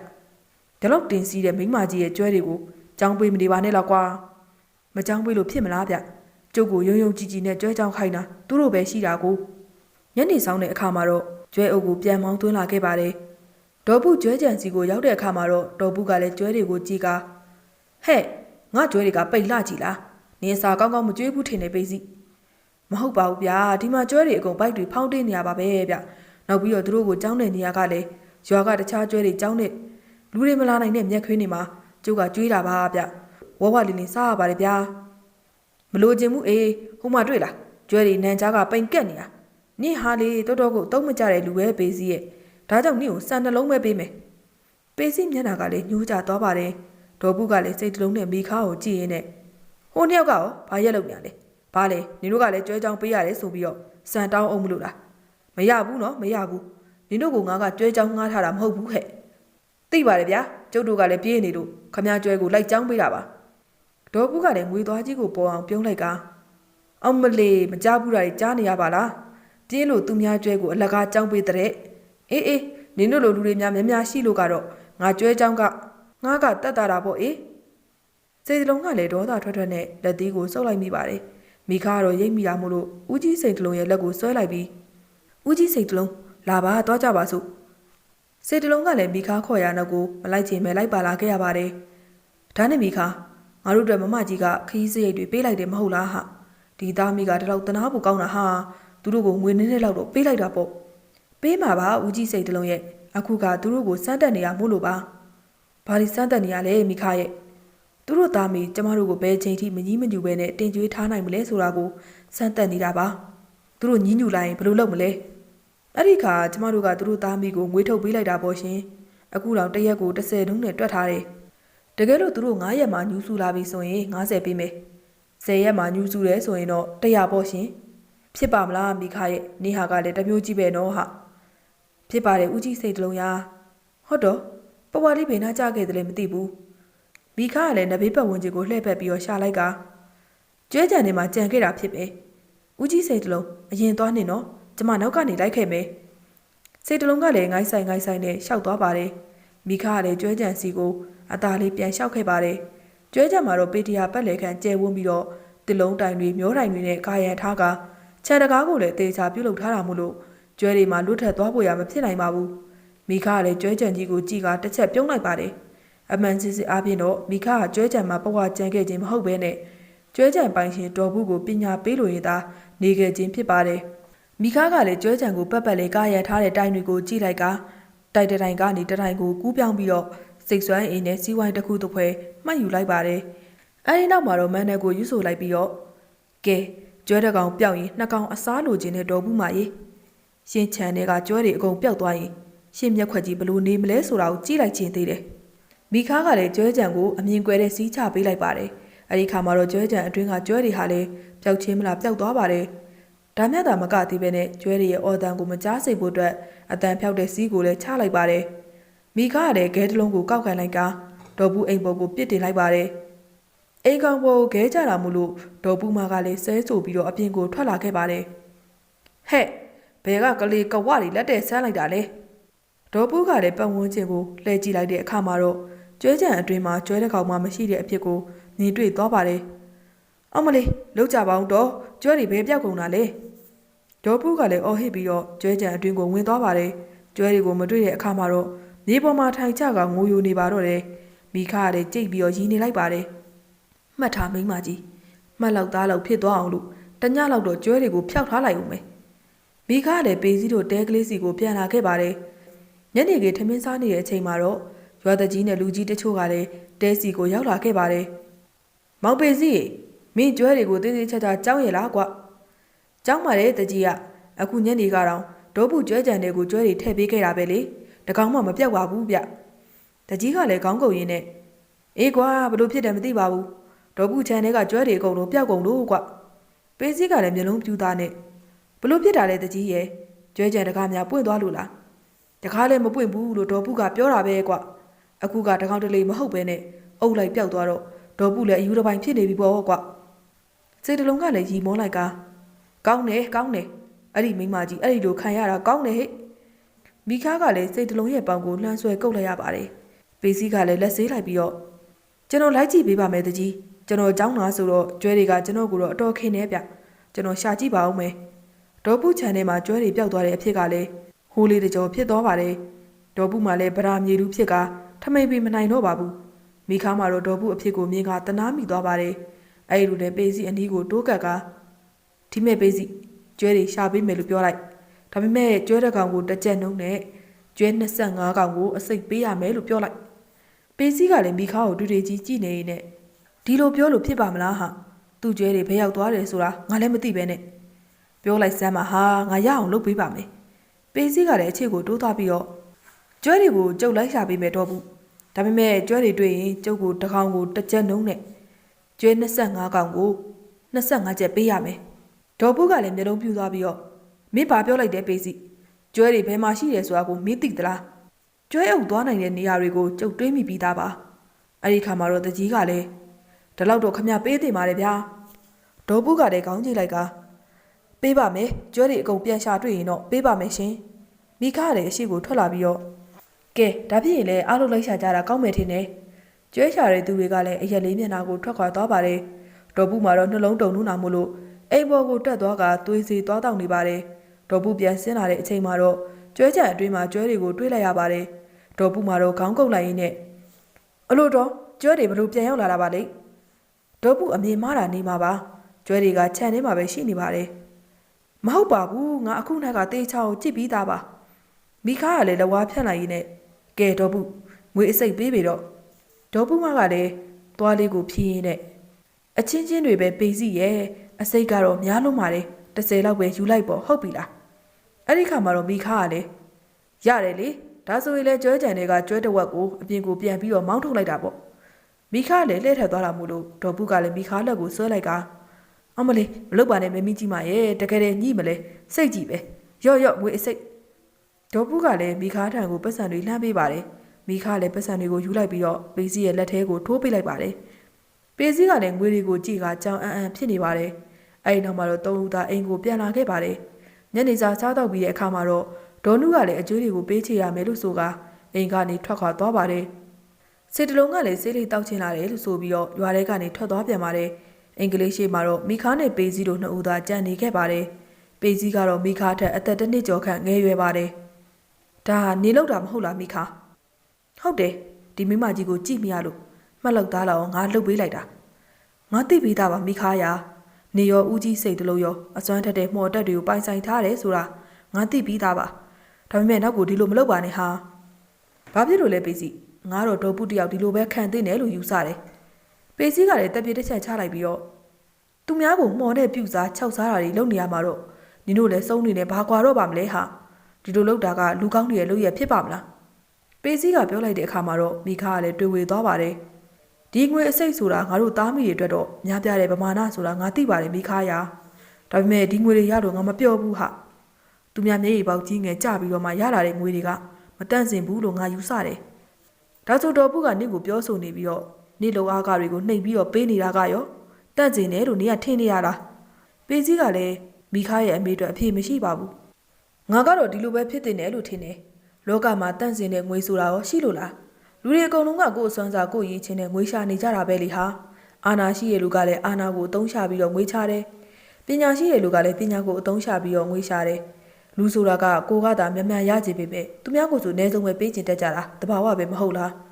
S1: တော့တင်စီးတဲ့မိန်းမကြီးရဲ့ကျွဲတွေကိုကြောင်းပေးမနေပါနဲ့တော့ကွာမကြောင်းပေးလို့ဖြစ်မလားဗျကျုပ်ကိုယုံယုံကြည်ကြည်နဲ့ကြွဲကြောင်းခိုင်းတာသူတို့ပဲရှိတာကိုညနေဆောင်တဲ့အခါမှာတော့ကျွဲအုပ်ကိုပြန်မောင်းသွင်းလာခဲ့ပါတယ်ဒေါ်ပုကျွဲကြံစီကိုရောက်တဲ့အခါမှာတော့ဒေါ်ပုကလည်းကျွဲတွေကိုကြည်ကာ ဟဲ့ငါကျွဲတွေကပိတ်လှကြည်လားနင်းစာကောင်းကောင်းမကြွေးဘူးထင်နေပေစီမဟုတ်ပါဘူးဗျာဒီမှာကျွဲတွေအကုန်ဘိုက်တွေဖောင်းတင်းနေရပါပဲဗျနောက်ပြီးတော့သူတို့ကိုကြောင်းတဲ့နေရာကလည်းရွာကတခြားကျွဲတွေကြောင်းတဲ့လူတွေမလာနိုင်တဲ့မျက်ခွေးနေမှာကျုပ်ကကြွေးတာပါဗျဝဝလီလင်းစားရပါတယ်ဗျာမလို့ခြင်းမှုအေးဟိုမှာတွေ့လားကျွဲတွေနန်ကြားကပိန်ကက်နေတာနင့်ဟာလေတော်တော်ကိုတုံးမကြတဲ့လူပဲပေးစီရဲ့ဒါကြောင့်နင့်ကိုစံနှလုံးပဲပေးမယ်ပေးစီမျက်နှာကလည်းညှိုးကြသွားပါတယ် ဒေါ်ပုကလည်းစိတ်တလုံးနဲ့မိခါကိုကြည့်ရင်းနဲ့ဟိုနှစ်ယောက်ကရောဘာရက်လုပ်နေရလဲဘာလဲနင်တို့ကလည်းကြွဲကြောင်ပေးရတယ်ဆိုပြီးတော့စံတောင်းအောင်မလို့လားမရဘူးနော်မရဘူးနင်တို့ကငါကကြွဲကြောင်ငှားထားတာမဟုတ်ဘူးဟဲ့သိပါတယ်ဗျာကျုပ်တို့ကလည်းပြေးနေလို့ခမည်းကျွဲကိုလိုက်ကြောင်းပေးတာပါဒေါ်ဘူးကလည်းငွေသွားကြီးကိုပေါ်အောင်ပြုံးလိုက်ကအောင်မလေးမကြဘူးတာတွေကြားနေရပါလားပြေးလို့သူများကျွဲကိုအလကားကြောင်းပေးတဲ့အေးအေးနင်တို့လိုလူတွေများများများရှိလို့ကတော့ငါကျွဲကြောင်းက ငါကတတ်တာတာပေါ့အေးစိတ်လုံးကလည်းဒေါသထွက်ထွက်နဲ့လက်သေးကိုစုပ်လိုက်မိပါတယ်မိခါကတော့ရိတ်မိတာမို့လို့ဦးကြီးစိတ်တလုံးရဲ့လက်ကိုဆွဲလိုက်ပြီးဦးကြီးစိတ်တလုံးလာပါသွားကြပါစို့စိတ်တလုံးကလည်းမိခါခေါ်ရနောက်ကိုမလိုက်ချင်ပဲလိုက်ပါလာခဲ့ရပါတယ်ဒါနဲ့မိခါငါတို့အတွက်မမကြီးကခရီးစရိတ်တွေပေးလိုက်တယ်မဟုတ်လားဟာဒီသားမိကတလောက်တနာဖို့ကောင်းတာဟာသူတို့ကိုငွေနည်းနည်းလောက်တော့ပေးလိုက်တာပေါ့ပေးမှာပါဦးကြီးစိတ်တလုံးရဲ့အခုကသူတို့ကိုစမ်းတက်နေရမို့လို့ပါ ဘာလို့စမ်းတက်နေရလဲမိခါရဲ့သူတို့သားမိကျမတို့ကိုဘယ်ချိန်ထိမကြီးမညူပဲနဲ့တင်ကြွေးထားနိုင်မလဲဆိုတာကိုစမ်းတက်နေတာပါသူတို့ညင်းညူလိုက်ရင်ဘယ်လိုလုပ်မလဲအဲ့ဒီခါကျမတို့ကသူတို့သားမိကိုငွေထုတ်ပေးလိုက်တာပေါ့ရှင်အခုတော့တရက်ကို30တုံးနဲ့တွက်ထားတယ်တကယ်လို့သူတို့9ရက်မှညူးစုလာပြီဆိုရင်90ပေးမယ်10ရက်မှညူးစုတယ်ဆိုရင်တော့100ပေါ့ရှင်ဖြစ်ပါမလားမိခရဲ့နေဟာကလည်းတမျိုးကြီးပဲနော်ဟာဖြစ်ပါတယ်ဦးကြီးစိတ်တလုံးရာဟုတ်တော့ ပဝါလေးဘယ်နှကြခဲ့တယ်လဲမသိဘူးမိခကလည်းနဘေးပတ်ဝန်းကျင်ကိုလှည့်ပတ်ပြီးတော့ရှာလိုက်ကကျွဲကြံနေမှာကြံခဲ့တာဖြစ်ပဲဦးကြီးစိတ်တလုံးအရင်သွားနေနော်ကျမနောက်ကနေလိုက်ခဲ့မယ်စိတ်တလုံးကလည်းငိုင်းဆိုင်ငိုင်းဆိုင်နဲ့ရှောက်သွားပါတယ်မိခကလည်းကျွဲကြံစီကိုအသားလေးပြန်လျှောက်ခဲ့ပါတယ်ကျွဲကြံမှာတော့ပေတရာပတ်လေခန့်ကျဲဝန်းပြီးတော့တစ်လုံးတိုင်တွေမျောတိုင်တွေနဲ့ကာယံထားကခြံတကားကိုလည်းတေချာပြုတ်လုထားတာမို့လို့ကျွဲတွေမှာလွတ်ထက်သွားဖို့ရမဖြစ်နိုင်ပါဘူး မိခကလည်းကျွဲကြံကြီးကိုကြည်ကတစ်ချက်ပြုံးလိုက်ပါတယ်အမှန်စစ်စစ်အားဖြင့်တော့မိခကကျွဲကြံမှာပဝကြံခဲ့ခြင်းမဟုတ်ဘဲနဲ့ကျွဲကြံပိုင်ရှင်တော်ဘူးကိုပညာပေးလို့ရင်သာနေခဲ့ခြင်းဖြစ်ပါတယ်မိခကလည်းကျွဲကြံကိုပတ်ပတ်လေးကာရံထားတဲ့တိုင်တွေကိုကြည့်လိုက်ကတိုက်တဲ့တိုင်ကနေတတိုင်ကိုကူးပြောင်းပြီးတော့စိတ်ဆွမ်းအင်းနဲ့စီးဝိုင်းတစ်ခုတစ်ဖွဲမှတ်ယူလိုက်ပါတယ်အဲဒီနောက်မှာတော့မန်နယ်ကိုယူဆိုလိုက်ပြီးတော့ကဲကျွဲတကောင်ပျောက်ရင်နှစ်ကောင်အစားလိုချင်တဲ့တော်ဘူးမကြီးရှင်ချန်တွေကကျွဲတွေအကုန်ပျောက်သွားရင် ရှင်မျက်ခွက်ကြီးဘလို့နေမလဲဆိုတာကိုကြည့်လိုက်ချင်းသေးတယ်မိခါကလည်းကျွဲကြံကိုအမြင်ကွယ်တဲ့စီးချပေးလိုက်ပါတယ်အဲဒီခါမှာတော့ကျွဲကြံအတွင်းကကျွဲတွေဟာလည်းပျောက်ချင်းမလားပျောက်သွားပါတယ်ဒါမြတ်တာမကသေးပဲနဲ့ကျွဲတွေရဲ့အော်တန်ကိုမကြားစိတ်ဖို့အတွက်အတန်ဖြောက်တဲ့စီးကိုလည်းချလိုက်ပါတယ်မိခါကလည်းဂဲတလုံးကိုကောက်ခံလိုက်ကဒေါ်ဘူးအိမ်ပေါ်ကိုပြစ်တင်လိုက်ပါတယ်အိမ်ကောင်ပေါ်ကိုခဲကြတာမို့လို့ဒေါ်ပူမာကလည်းဆဲဆိုပြီးတော့အပြင်ကိုထွက်လာခဲ့ပါတယ်။ဟဲ့ဘယ်ကကလေးကဝတွေလက်တဲ့ဆန်းလိုက်တာလဲ။ ဒေါ်ပူကလည်းပတ်ဝန်းကျင်ကိုလှည့်ကြည့်လိုက်တဲ့အခါမှာတော့ကျွဲကြံအတွင်းမှာကျွဲတစ်ကောင်မှမရှိတဲ့အဖြစ်ကိုမြင်တွေ့သွားပါတယ်။အော်မလေးလောက်ကြပါအောင်တော့ကျွဲတွေဘယ်ပြောက်ကုန်တာလဲ။ဒေါ်ပူကလည်းအော်ဟစ်ပြီးတော့ကျွဲကြံအတွင်းကိုဝင်သွားပါတယ်။ကျွဲတွေကိုမတွေ့တဲ့အခါမှာတော့မြေပေါ်မှာထိုင်ချကငိုယိုနေပါတော့တယ်။မိခါကလည်းကြိတ်ပြီးတော့ရင်းနေလိုက်ပါတယ်။မှတ်ထားမိန်းမကြီးမှတ်လောက်သားလောက်ဖြစ်သွားအောင်လို့တညလောက်တော့ကျွဲတွေကိုဖျောက်ထားလိုက်ဦးမယ်မိခါကလည်းပေစည်းတို့တဲကလေးစီကိုပြန်လာခဲ့ပါတယ် ညနေခင်းထမင်းစားနေတဲ့အချိန်မှာတော့ရွာတကြီးနဲ့လူကြီးတချို့ကလည်းတဲစီကိုရောက်လာခဲ့ပါတယ်မောင်ပေစည်းမင်းကျွဲတွေကိုသေးသေးချာချာကြောက်ရလားကွကြောက်ပါလေတကြီးကအခုညနေကတော့ဒေါဘူးကျွဲကြံတွေကိုကျွဲတွေထည့်ပေးခဲ့တာပဲလေတကောင်မှမပြောက်ပါဘူးဗျတကြီးကလည်းခေါင်းကုန်ရင်းနဲ့အေးကွာဘလို့ဖြစ်တယ်မသိပါဘူးဒေါ်ဘူးချန်တဲ့ကကျွဲတွေအကုန်လုံးပျောက်ကုန်လို့ကွပေးစည်းကလည်းမျိုးလုံးပြူသားနဲ့ဘလို့ဖြစ်တာလဲတကြီးရဲ့ကျွဲကြံတကားများပွင့်သွားလို့လား တကားလည်းမပွင့်ဘူးလို့ဒေါ်ဘူးကပြောတာပဲကွအခုကတကောင်တလေမဟုတ်ပဲနဲ့အုပ်လိုက်ပျောက်သွားတော့ဒေါ်ဘူးလည်းအယူတစ်ပိုင်းဖြစ်နေပြီပေါ့ကွစိတ်တလုံးကလည်းရီမောလိုက်ကကောင်းတယ်ကောင်းတယ်အဲ့ဒီမိန်းမကြီးအဲ့ဒီလိုခံရတာကောင်းတယ်ဟဲ့မိခါကလည်းစိတ်တလုံးရဲ့ပေါင်ကိုလှမ်းဆွဲကုတ်လိုက်ရပါတယ်ပေးစည်းကလည်းလက်ဆေးလိုက်ပြီးတော့ ကျွန်တော်လိုက်ကြည့်ပေးပါမယ်တကြီးကျွန်တော်เจ้าနာဆိုတော့ကျွဲတွေကကျွန်တော်ကိုတော့အတော်ခင်းနေဗျကျွန်တော်ရှာကြည့်ပါဦးမယ်ဒေါ်ပုချန်ထဲမှာကျွဲတွေပျောက်သွားတဲ့အဖြစ်ကလည်း ဟိုးလေးတကြောဖြစ်သွားပါတယ်ဒေါ်ပုမှလည်းဗရာမြေလူဖြစ်ကထမိတ်ပြီးမနိုင်တော့ပါဘူးမိခါမှာတော့ဒေါ်ပုအဖြစ်ကိုမြင်ကတနာမိသွားပါတယ်အဲ့ဒီလိုနဲ့ပေးစီအနီးကိုတိုးကပ်ကဒီမဲ့ပေးစီကျွဲတွေရှာပေးမယ်လို့ပြောလိုက်ဒါပေမဲ့ကျွဲတစ်ကောင်ကိုတစ်ကြက်နှုံးနဲ့ကျွဲ25ကောင်ကိုအစိတ်ပေးရမယ်လို့ပြောလိုက်ပေးစည်းကလည်းမိခါကိုတူတူကြီးကြည့်နေနေနဲ့ဒီလိုပြောလို့ဖြစ်ပါမလားဟာသူ့ကျွဲတွေဘယ်ရောက်သွားတယ်ဆိုတာငါလည်းမသိပဲနဲ့ပြောလိုက်စမ်းပါဟာငါရအောင်လုပ်ပေးပါမယ် ပေးစည်းကလည်းအခြေကိုတိုးသွားပြီးတော့ကျွဲတွေကိုကြုတ်လိုက်ရှာပေးမယ်တော့ဘူးဒါပေမဲ့ကျွဲတွေတွေ့ရင်ကျုပ်ကိုတစ်ကောင်ကိုတစ်ချက်နှုံးနဲ့ကျွဲ25ကောင်ကို25ချက်ပေးရမယ်ဒေါ်ပုကလည်းမျက်လုံးပြူသွားပြီးတော့မင်းဘာပြောလိုက်တဲ့ပေးစည်းကျွဲတွေဘယ်မှာရှိတယ်ဆိုတာကိုမင်းသိသလားကျွဲအုပ်သွားနိုင်တဲ့နေရာတွေကိုကြုတ်တွေးမိပြီးသားပါအဲ့ဒီခါမှာတော့တကြီးကလည်းဒီလောက်တော့ခမပေးတင်ပါတယ်ဗျာဒေါ်ပုကလည်းခေါင်းကြည့်လိုက်က ပေးပါမယ်ကျွဲတွေအကုန်ပြန်ရှာတွေ့ရင်တော့ပေးပါမယ်ရှင်မိခါလည်းအရှိကိုထွက်လာပြီးတော့ကဲဒါဖြစ်ရင်လည်းအားလုံးလိုက်ရှာကြတာကောင်းမယ်ထင်တယ်ကျွဲရှာတဲ့သူတွေကလည်းအရက်လေးမျက်နှာကိုထွက်ခွာသွားပါတယ်ဒေါ်ပုမှာတော့နှလုံးတုန်နှုံနာမို့လို့အိမ်ပေါ်ကိုတက်သွားကသွေးစီသွားတောက်နေပါတယ်ဒေါ်ပုပြန်ဆင်းလာတဲ့အချိန်မှာတော့ကျွဲကြံအတွင်းမှာကျွဲတွေကိုတွေးလိုက်ရပါတယ်ဒေါ်ပူမာတော့ခေါင်းကုတ်လိုက်ရင်းနဲ့အလို့တော့ကျွဲတွေဘလို့ပြန်ရောက်လာတာပါလေဒေါ်ပူအမြင်မားတာနေမှာပါကျွဲတွေကခြံထဲမှာပဲရှိနေပါတယ် မဟုတ်ပါဘူးငါအခုနောက်ကတေးချောင်းကိုကြည့်ပြီးသားပါမိခါကလည်းလဝါဖြန့်လိုက်ရင်းနဲ့ကဲဒေါ်ပူငွေအစိတ်ပေးပြီတော့ဒေါ်ပူမကလည်းသွားလေးကိုဖြီးရင်းနဲ့အချင်းချင်းတွေပဲပေးစီရဲ့အစိတ်ကတော့များလုံးပါတယ်30လောက်ပဲယူလိုက်ပေါ့ဟုတ်ပြီလားအဲ့ဒီခါမှာတော့မိခါကလည်းရတယ်လေဒါဆိုရင်လည်းကျွဲကြံတွေကကျွဲတဝက်ကိုအပြင်ကိုပြန်ပြီးတော့မောင်းထုတ်လိုက်တာပေါ့မိခါလည်းလှည့်ထက်သွားတာမို့လို့ဒေါ်ပုကလည်းမိခါလက်ကိုဆွဲလိုက်က အမလေးမလုပ်ပါနဲ့မမီကြီးမရဲ့တကယ်တည်းညှိမလဲစိတ်ကြည့်ပဲရော့ရော့ငွေအစိတ်ဒေါ်ပုကလည်းမိခါထံကိုပတ်စံတွေလှမ်းပေးပါတယ်မိခါလည်းပတ်စံတွေကိုယူလိုက်ပြီးတော့ပေးစီရဲ့လက်ထဲကိုထိုးပေးလိုက်ပါတယ်ပေးစီကလည်းငွေတွေကိုကြည့်ကကြောင်အံ့အံ့ဖြစ်နေပါတယ်အဲ့ဒီနောက်မှာတော့သုံးဦးသားအိမ်ကိုပြန်လာခဲ့ပါတယ်ညနေစာစားတော့ပြီးတဲ့အခါမှာတော့ဒေါ်နုကလည်းအကျွေးတွေကိုပေးချေရမယ်လို့ဆိုကအိမ်ကနေထွက်ခွာသွားပါတယ်။စစ်တလုံးကလည်းဆေးလေးတောက်ချင်လာတယ်လို့ဆိုပြီးတော့ရွာထဲကနေထွက်သွားပြန်ပါတယ်။ အင်္ဂလိပ်ရှိမှာတော့မိခါနဲ့ပေစည်းတို့နှစ်ဦးသာကြံနေခဲ့ပါတယ်။ပေစည်းကတော့မိခါထက်အသက်တစ်နှစ်ကျော်ခန့်ငယ်ရွယ်ပါတယ်။တဒါနေလောက်တာမဟုတ်လားမိခါဟုတ်တယ်ဒီမိမကြီးကိုကြည့်မရလို့မှတ်လောက်သားလောက်ငါလှုပ်ပေးလိုက်တာငါသိပြီးသားပါမိခါရာနေရောဦးကြီးစိတ်တလို့ရောအစွမ်းထက်တဲ့မှော်တက်တွေကိုပိုင်ဆိုင်ထားတယ်ဆိုတာငါသိပြီးသားပါဒါပေမဲ့နောက်ကိုဒီလိုမလုပ်ပါနဲ့ဟာဘာဖြစ်လို့လဲပေစီငါတော့ဒေါ်ပုတယောက်ဒီလိုပဲခံသိနေလို့ယူဆတယ် ပေစီကလည်းတက်ပြေတစ်ချက်ချလိုက်ပြီးတော့သူများကိုမှော်တဲ့ပြူစားခြောက်စားတာတွေလုပ်နေရမှာတော့နင်တို့လည်းစုံနေနေဘာကွာတော့ပါမလဲဟာဒီလိုလုပ်တာကလူကောင်းတွေရဲ့လုပ်ရဖြစ်ပါမလားပေစီကပြောလိုက်တဲ့အခါမှာတော့မိခါကလည်းတွေ့ဝေသွားပါတယ်။ဒီငွေအစိတ်ဆိုတာငါတို့သားမိတွေအတွက်တော့များပြားတဲ့ပမာဏဆိုတာငါသိပါတယ်မိခါရာ။ဒါပေမဲ့ဒီငွေတွေရတော့ငါမပြောဘူးဟာ။သူများမျက်ရည်ပေါက်ကြီးငယ်ကြပြီးတော့မှရလာတဲ့ငွေတွေကမတန့်စင်ဘူးလို့ငါယူဆတယ်။ဒါဆိုတော့ဘူးကနင့်ကိုပြောဆိုနေပြီးတော့ နင့်လုံအားကတွေကိုနှိပ်ပြီးတော့ပေးနေတာကရောတန့်စင်တယ်လို့နင်ကထင်နေရတာ။ပေစီကလည်းမိခါရဲ့အမေအတွက်အဖေမရှိပါဘူး။ငါကတော့ဒီလိုပဲဖြစ်တင်တယ်လို့ထင်တယ်။လောကမှာတန့်စင်တဲ့ငွေဆိုတာရောရှိလို့လား။လူတွေအကုန်လုံးကကိုယ်အစွမ်းစားကိုယ်ရည်ချင်းနဲ့ငွေရှာနေကြတာပဲလေဟာ။အာနာရှိရဲ့လူကလည်းအာနာကိုအသုံးချပြီးတော့ငွေချတယ်။ပညာရှိရဲ့လူကလည်းပညာကိုအသုံးချပြီးတော့ငွေရှာတယ်။လူဆိုတာကကိုကသာမြန်မြန်ရကြပေမဲ့သူများကိုဆိုအနည်းဆုံးပဲပေးချင်တတ်ကြတာတဘာဝပဲမဟုတ်လား။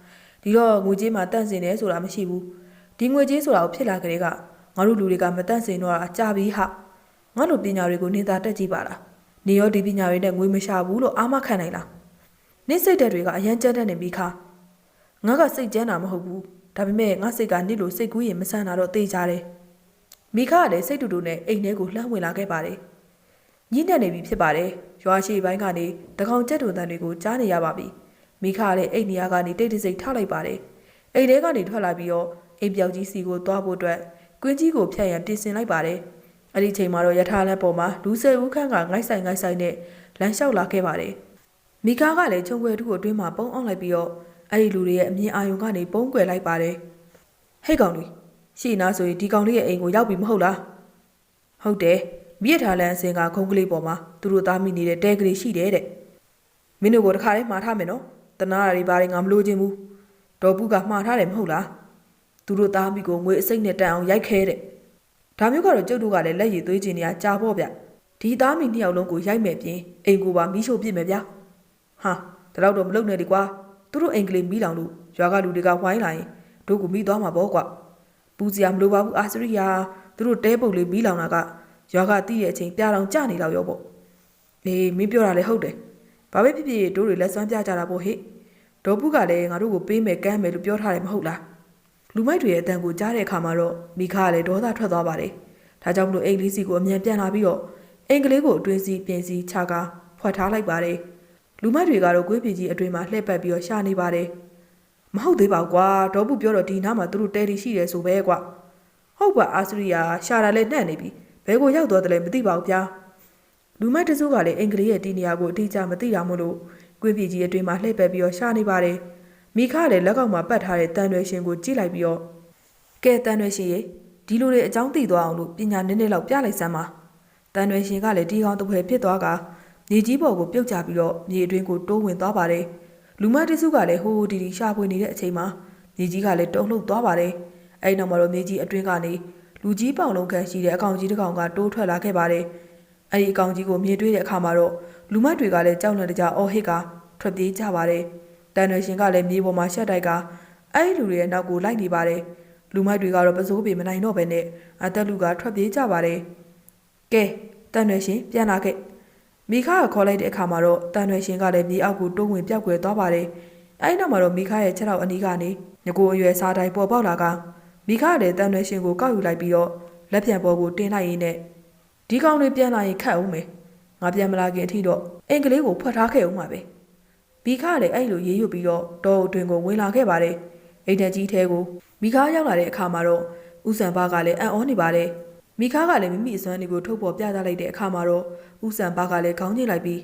S1: ဒီတော့ငွေကြေးမှာတန့်စင်တယ်ဆိုတာမရှိဘူး။ဒီငွေကြေးဆိုတာကိုဖြစ်လာကြတဲ့ကငါတို့လူတွေကမတန့်စင်တော့တာကြာပြီဟာ။ငါတို့ပညာတွေကိုနေသာတက်ကြည့်ပါလား။နေရောဒီပညာတွေနဲ့ငွေမရှာဘူးလို့အာမခံနိုင်လား။နေ့စိတ်ဓာတ်တွေကအရန်ကြမ်းတတ်နေပြီခါ။ငါကစိတ်ကြမ်းတာမဟုတ်ဘူး။ဒါပေမဲ့ငါစိတ်ကနေ့လိုစိတ်ကူးရင်မဆန်တာတော့သိကြတယ်။မိခကလည်းစိတ်တူတူနဲ့အိမ်ထဲကိုလှမ်းဝင်လာခဲ့ပါတယ်။ညှိနှက်နေပြီဖြစ်ပါတယ်။ရွာရှိပိုင်းကနေတကောင်ကြက်တူတန်တွေကိုကြားနေရပါပြီ။ မိခကလည်းအိမ်နေရာကနေတိတ်တိတ်စိတ်ထားလိုက်ပါတယ်။အိမ်ထဲကနေထွက်လာပြီးတော့အိမ်ပြောက်ကြီးစီကိုသွားဖို့အတွက်ကွင်းကြီးကိုဖြတ်ရန်ပြင်ဆင်လိုက်ပါတယ်။အဲ့ဒီချိန်မှာတော့ယထာလန်းပေါ်မှာလူဆယ်ဦးခန့်ကငိုက်ဆိုင်ငိုက်ဆိုင်နဲ့လမ်းလျှောက်လာခဲ့ပါတယ်။မိခကလည်းချုံွယ်တူကိုအတွင်းမှာပုံအောင်လိုက်ပြီးတော့အဲ့ဒီလူတွေရဲ့အမြင်အာရုံကနေပုံကွယ်လိုက်ပါတယ်။ဟဲ့ကောင်လေးရှေ့နာဆိုရင်ဒီကောင်လေးရဲ့အိမ်ကိုရောက်ပြီမဟုတ်လား။ဟုတ်တယ်။မြစ်ထားလန်းအစင်ကခုံးကလေးပေါ်မှာသူတို့သားမိနေတဲ့တဲကလေးရှိတယ်တဲ့။မင်းတို့ကိုတခါလေးမှားထားမယ်နော်။ တနာရီဘာတွေငါမလို့ခြင်းဘူး။ဒေါ်ပုကမှားထားတယ်မဟုတ်လား။သူတို့သားမိကိုငွေအစိမ့်နဲ့တန်အောင်ရိုက်ခဲတဲ့။ဒါမျိုးကတော့ကျုပ်တို့ကလည်းလက်ရည်သွေးချင်နေရကြာပေါ့ဗျ။ဒီသားမိနှစ်ယောက်လုံးကိုရိုက်မယ်ပြင်အိမ်ကိုပါမီးရှို့ပစ်မယ်ဗျာ။ဟာဒါတော့တော့မလုပ်နဲ့ဒီကွာ။သူတို့အိမ်ကလေးမီးလောင်လို့ရွာကလူတွေကဝိုင်းလာရင်တို့ကိုမိသွားမှာပေါ့ကွာ။ပူစရာမလိုပါဘူးအာစရိယာသူတို့တဲပုတ်လေးမီးလောင်တာကရွာကတီးတဲ့အချိန်ပြာတောင်ကြနေတော့ရောပေါ့။အေးမင်းပြောတာလည်းဟုတ်တယ်။ ဘာပဲဖြစ်ဖြစ်တို့တွေလက်စွမ်းပြကြတာပေါ့ဟဲ့။ဒေါ်ပုကလည်းငါတို့ကိုပေးမယ်ကမ်းမယ်လို့ပြောထားတယ်မဟုတ်လား။လူမိုက်တွေရဲ့အတန်ကိုကြားတဲ့အခါမှာတော့မိခကလည်းဒေါသထွက်သွားပါတယ်။ဒါကြောင့်မလို့အိမ်လေးစီကိုအမြန်ပြန်လာပြီးတော့အိမ်ကလေးကိုအတွင်းစီပြင်စီချကာဖွက်ထားလိုက်ပါတယ်။လူမိုက်တွေကတော့ကွေးပြည်ကြီးအတွင်းမှာလှည့်ပတ်ပြီးတော့ရှာနေပါတယ်။မဟုတ်သေးပါဘူးကွာဒေါ်ပုပြောတော့ဒီနားမှာသူတို့တဲတီရှိတယ်ဆိုပဲကွာ။ဟုတ်ပါအာစရိယာရှာတာလည်းနှံ့နေပြီ။ဘဲကိုရောက်သွားတယ်လည်းမသိပါဘူးဗျာ။ လူမိုက်တစုကလည်းအင်္ဂလိပ်ရဲ့ဒီနေရာကိုအတိအကျမသိတာမို့လို့ကွေးပြည်ကြီးအတွင်းမှာလှည့်ပတ်ပြီးတော့ရှာနေပါတယ်။မိခကလည်းလက်ကောက်မှာပတ်ထားတဲ့တန်ရွယ်ရှင်ကိုကြည့်လိုက်ပြီးတော့ကဲတန်ရွယ်ရှင်ရေဒီလိုတွေအကြောင်းသိသွားအောင်လို့ပညာနည်းနည်းလောက်ပြလိုက်စမ်းပါ။တန်ရွယ်ရှင်ကလည်းဒီကောင်တစ်ဖွဲဖြစ်သွားကမြေကြီးပေါ်ကိုပြုတ်ကျပြီးတော့မြေအတွင်းကိုတိုးဝင်သွားပါတယ်။လူမိုက်တစုကလည်းဟိုးဒီဒီရှာဖွေနေတဲ့အချိန်မှာမြေကြီးကလည်းတုံ့လှုပ်သွားပါတယ်။အဲဒီနောက်မှာတော့မြေကြီးအတွင်းကနေလူကြီးပေါင်လုံးခန့်ရှိတဲ့အကောင်ကြီးတစ်ကောင်ကတိုးထွက်လာခဲ့ပါတယ်။ အဲဒီအကောင်ကြီးကိုမြင်တွေ့တဲ့အခါမှာတော့လူမိုက်တွေကလည်းကြောက်လန့်တကြအော်ဟစ်ကထွက်ပြေးကြပါတယ်။တန်ရွယ်ရှင်ကလည်းမြေပေါ်မှာရှက်တိုက်ကအဲဒီလူတွေရဲ့နောက်ကိုလိုက်နေပါတယ်။လူမိုက်တွေကတော့ပစိုးပေမနိုင်တော့ဘဲနဲ့အသက်လူကထွက်ပြေးကြပါတယ်။ကဲတန်ရွယ်ရှင်ပြန်လာခဲ့။မိခါကခေါ်လိုက်တဲ့အခါမှာတော့တန်ရွယ်ရှင်ကလည်းမြေအောက်ကိုတိုးဝင်ပြောက်ကွယ်သွားပါတယ်။အဲဒီနောက်မှာတော့မိခါရဲ့ချက်တော်အနီးကနေငကိုအရွယ်စားတိုင်းပေါ်ပေါက်လာကမိခါလည်းတန်ရွယ်ရှင်ကိုကောက်ယူလိုက်ပြီးတော့လက်ပြန်ပေါ်ကိုတင်းလိုက်ရင်းနဲ့ ဒီကောင်လေးပြန်လာရင်ခတ်အောင်မယ်။ငါပြန်မလာခင်အထိတော့အင်္ဂလိပ်ကိုဖွက်ထားခဲ့အောင်ပါပဲ။မိခါလည်းအဲ့လိုရေးယူပြီးတော့တောအတွင်ကိုဝင်လာခဲ့ပါတယ်။အိမ်တက်ကြီးထဲကိုမိခါရောက်လာတဲ့အခါမှာတော့ဦးစံဘာကလည်းအံ့ဩနေပါတယ်။မိခါကလည်းမိမိအစွမ်းတွေကိုထုတ်ပေါ်ပြသလိုက်တဲ့အခါမှာတော့ဦးစံဘာကလည်းခေါင်းညှိလိုက်ပြီး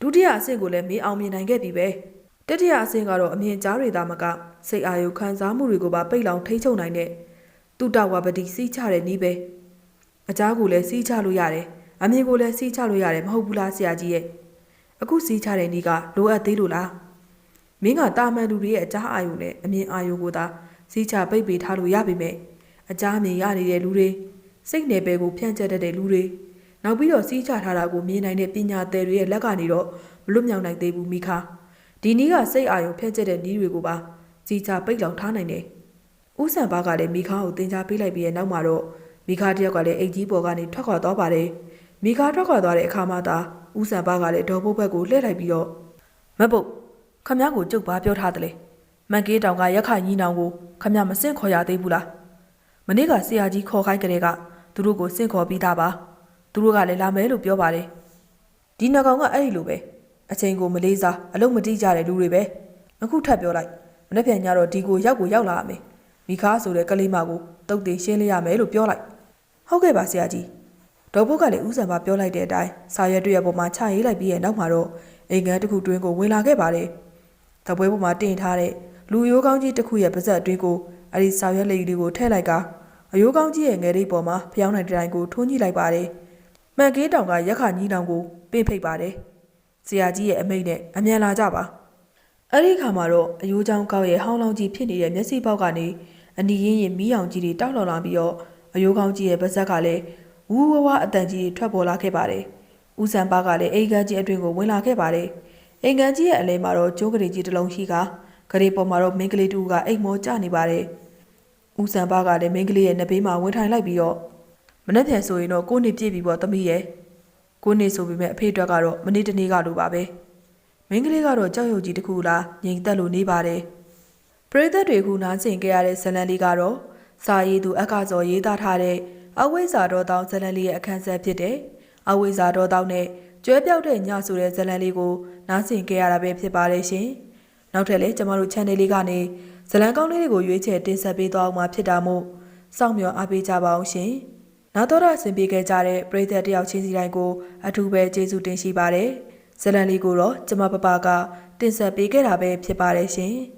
S1: ဒုတိယအဆင့်ကိုလည်းမေးအောင်မြင်နိုင်ခဲ့ပြီပဲတတိယအဆင့်ကတော့အမြင်ကြားတွေသာမကစိတ်အာရုံခံစားမှုတွေကိုပါပိတ်လောင်ထိမ့်ချုပ်နိုင်တဲ့တုတဝပတိစီးချတဲ့နည်းပဲ အကြားကိုလည်းစီးချလို့ရတယ်အမြင်ကိုလည်းစီးချလို့ရတယ်မဟုတ်ဘူးလားဆရာကြီးရဲ့အခုစီးချတဲ့နည်းကလိုအပ်သေးလို့လားမင်းကတာမန်လူတွေရဲ့အကြားအာရုံနဲ့အမြင်အာရုံကိုသာစီးချပိတ်ပေးထားလို့ရပေမဲ့အကြားအမြင်ရနေတဲ့လူတွေစိတ်နယ်ပယ်ကိုဖြန့်ကျက်တတ်တဲ့လူတွေနောက်ပြီးတော့စီးချထားတာကိုမြင်နိုင်တဲ့ပညာသည်တွေရဲ့လက်ကနေတော့မလွတ်မြောက်နိုင်သေးဘူးမိခါဒီနီးကစိတ်အာရုံဖျက်ချက်တဲ့နီးတွေကိုပါကြီးချပိတ်လောင်ထားနိုင်တယ်ဦးဆန်ပါကလည်းမိခါကိုတင် जा ပေးလိုက်ပြီးရဲ့နောက်မှာတော့ မိခါတယောက်ကလည်းအိတ်ကြီးပေါ်ကနေထွက်ခွာသွားပါတယ်မိခါထွက်ခွာသွားတဲ့အခါမှာသာဦးဆန်ပါကလည်းဒေါ်ဘုတ်ဘက်ကိုလှည့်လိုက်ပြီးတော့မပုတ်ခမ ्या ကိုကျုပ်ဘာပြောထားတယ်လဲမန်ကေးတောင်ကရက်ခညီနောင်ကိုခမ ्या မစင့်ခေါ်ရသေးဘူးလားမနေ့ကဆရာကြီးခေါ်ခိုင်းကြတဲ့ကသူတို့ကိုစင့်ခေါ်ပြီးသားပါသူတို့ကလည်းလာမယ်လို့ပြောပါတယ်ဒီနှကောင်ကအဲ့ဒီလိုပဲအချိန်ကိုမလေးစားအလုံးမတိကြတဲ့လူတွေပဲအခုထပ်ပြောလိုက်မနေ့ပြန်ညတော့ဒီကိုရောက်ကိုရောက်လာရမယ်မိခါဆိုတဲ့ကလေးမကိုတုတ်တင်ရှင်းလိုက်ရမယ်လို့ပြောလိုက် ဟုတ်ကဲ့ပါဆရာကြီးဒေါ်ဘုတ်ကလည်းဥဆောင်ပါပြောလိုက်တဲ့အတိုင်းစာရွက်တွေရပေါ်မှာချရေးလိုက်ပြီးရဲ့နောက်မှာတော့အိမ်ငန်းတစ်ခုတွင်းကိုဝင်လာခဲ့ပါတယ်တပွဲပေါ်မှာတင်ထားတဲ့လူရိုးကောင်းကြီးတစ်ခုရဲ့ပါဇက်အတွင်းကိုအဲ့ဒီစာရွက်လေးတွေကိုထည့်လိုက်ကအယိုးကောင်းကြီးရဲ့ငယ်လေးပေါ်မှာဖျောင်းနိုင်တဲ့တိုင်းကိုထိုးညှိလိုက်ပါတယ်။မှန်ကေးတောင်ကရက်ခညီတောင်ကိုပင့်ဖိတ်ပါတယ်။ဆရာကြီးရဲ့အမိန့်နဲ့အမြန်လာကြပါ။အဲ့ဒီခါမှာတော့အယိုးချောင်းကောက်ရဲ့ဟောင်းလောင်းကြီးဖြစ်နေတဲ့မျက်စိပေါက်ကနေအနီရင်းရင်မီးရောင်ကြီးတွေတောက်လောင်လာပြီးတော့ အယိုးကောင်းကြီးရဲ့ပါဇက်ကလည်းဝူးဝဝအတန်ကြီးတွေထွက်ပေါ်လာခဲ့ပါတယ်။ဦးစံပါကလည်းအိမ်ကန်ကြီးအတွင်ကိုဝင်လာခဲ့ပါတယ်။အိမ်ကန်ကြီးရဲ့အလဲမှာတော့ကျိုးကလေးကြီးတစ်လုံးရှိကဂရေပေါ်မှာတော့မင်းကလေးတူကအိမ်မောကျနေပါတယ်။ဦးစံပါကလည်းမိန်းကလေးရဲ့နှစ်ဘေးမှာဝင်ထိုင်လိုက်ပြီးတော့မနှက်ပြန်ဆိုရင်တော့ကိုနေပြည့်ပြီပေါ့သမီးရဲ့ကိုနေဆိုပေမဲ့အဖေအတွက်ကတော့မနေ့တနေ့ကလိုပါပဲမိန်းကလေးကတော့ကြောက်ရွံ့ကြီးတစ်ခုလားငြိမ်သက်လို့နေပါတယ်ပရိသတ်တွေကနားကျင်ခဲ့ရတဲ့ဇလန်လေးကတော့ စာရေးသူ အက္ခဇော်ရေးသားထားတဲ့အဝိဇ္ဇာတော်တောင်းဇလန်လေးရဲ့အခန်းဆက်ဖြစ်တဲ့အဝိဇ္ဇာတော်တောင်းနဲ့ကျွဲပြောက်တဲ့ညဆိုတဲ့ဇလန်လေးကိုနားကျင်ခဲ့ရတာပဲဖြစ်ပါတယ်ရှင်နောက်ထပ်လည်းကျမတို့ channel လေးကနေဇလံကောင်းလေးတွေကိုရွေးချယ်တင်ဆက်ပေးသွားအောင်မှာဖြစ်တာမို့စောင့်မျှော်အားပေးကြပါအောင်ရှင်။နာတော်ရဆင်ပေးခဲ့ကြတဲ့ပရိသတ်တယောက်ချင်းစီတိုင်းကိုအထူးပဲကျေးဇူးတင်ရှိပါတယ်။ဇလံလေးကိုတော့ကျမပပကတင်ဆက်ပေးခဲ့တာပဲဖြစ်ပါတယ်ရှင်။